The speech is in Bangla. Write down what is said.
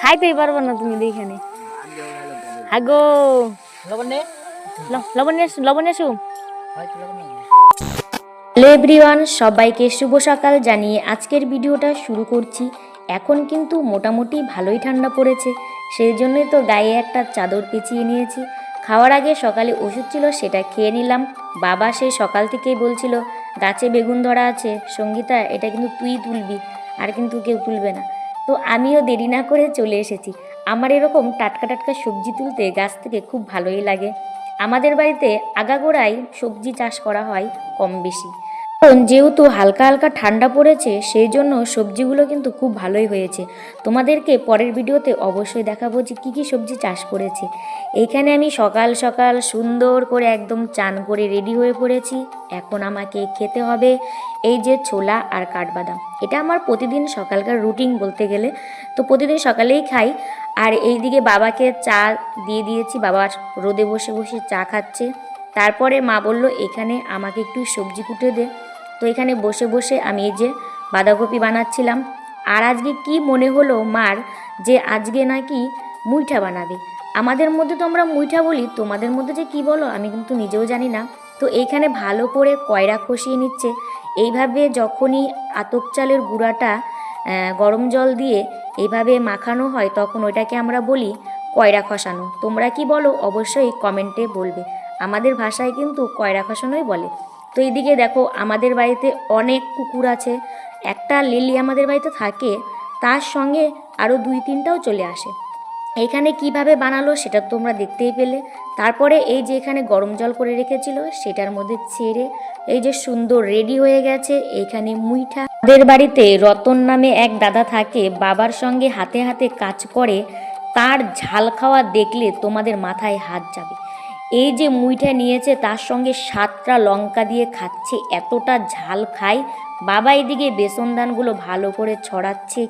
খাইতেই পারব না তুমি দেখে নে হাগো লবণ সবাইকে শুভ সকাল। জানিয়ে আজকের ভিডিওটা শুরু করছি। এখন কিন্তু মোটামুটি ভালোই ঠান্ডা পড়েছে। সেই জন্যই তো গায়ে একটা চাদর পেঁচিয়ে নিয়েছি। খাওয়ার আগে সকালে ওষুধ ছিল, সেটা খেয়ে নিলাম। বাবা সেই সকাল থেকেই বলছিল, গাছে বেগুন ধরা আছে, সঙ্গীতা, এটা কিন্তু তুই তুলবি, আর কিন্তু কেউ তুলবে না। তো আমিও দেরি না করে চলে এসেছি। আমার এরকম টাটকা টাটকা সবজি তুলতে গাছ থেকে খুব ভালোই লাগে। আমাদের বাড়িতে আগাগোড়াই সবজি চাষ করা হয় কম বেশি। কারণ যেহেতু হালকা হালকা ঠান্ডা পড়েছে, সেই জন্য সবজিগুলো কিন্তু খুব ভালোই হয়েছে। তোমাদেরকে পরের ভিডিওতে অবশ্যই দেখাবো যে কী কী সবজি চাষ করেছে। এইখানে আমি সকাল সকাল সুন্দর করে একদম চান করে রেডি হয়ে পড়েছি। এখন আমাকে খেতে হবে এই যে ছোলা আর কাঠবাদাম। এটা আমার প্রতিদিন সকালকার রুটিন বলতে গেলে। তো প্রতিদিন সকালেই খাই। আর এইদিকে বাবাকে চা দিয়ে দিয়েছি, বাবা রোদে বসে বসে চা খাচ্ছে। তারপরে মা বলল, এখানে আমাকে একটু সবজি কুটে দে। তো এখানে বসে বসে আমি এই যে বাঁধাকপি বানাচ্ছিলাম। আর আজকে কি মনে হলো মার যে আজকে নাকি মুইঠা বানাবে? আমাদের মধ্যে তো আমরা মুইঠা বলি, তোমাদের মধ্যে যে কি বলো আমি কিন্তু নিজেও জানি না। তো এইখানে ভালো করে কয়রা খসিয়ে নিচ্ছে। এইভাবে যখনই আতপ চালের গুঁড়াটা গরম জল দিয়ে এইভাবে মাখানো হয়, তখন ওইটাকে আমরা বলি কয়রা খসানো। তোমরা কি বলো? অবশ্যই কমেন্টে বলবে। আমাদের ভাষায় কিন্তু কয়রা খসানোই বলে। তো এইদিকে দেখো, আমাদের বাড়িতে অনেক কুকুর আছে। একটা লিলি আমাদের বাড়িতে থাকে, তার সঙ্গে আরও দুই তিনটাও চলে আসে। এইখানে কীভাবে বানালো সেটা তোমরা দেখতেই পেলে। তারপরে এই যে এখানে গরম জল করে রেখেছিল, সেটার মধ্যে ছেড়ে এই যে সুন্দর রেডি হয়ে গেছে এইখানে মুইঠা। আমাদের বাড়িতে রতন নামে এক দাদা থাকে, বাবার সঙ্গে হাতে হাতে কাজ করে, তার ঝাল খাওয়া দেখলে তোমাদের মাথায় হাত যাবে। এই যে মুইটা নিয়েছে, তার সঙ্গে সাতটা লঙ্কা দিয়ে খাচ্ছে, এতটা ঝাল খায়। বাবা এদিকে বেসন দানগুলো ভালো করে ছড়াচ্ছে।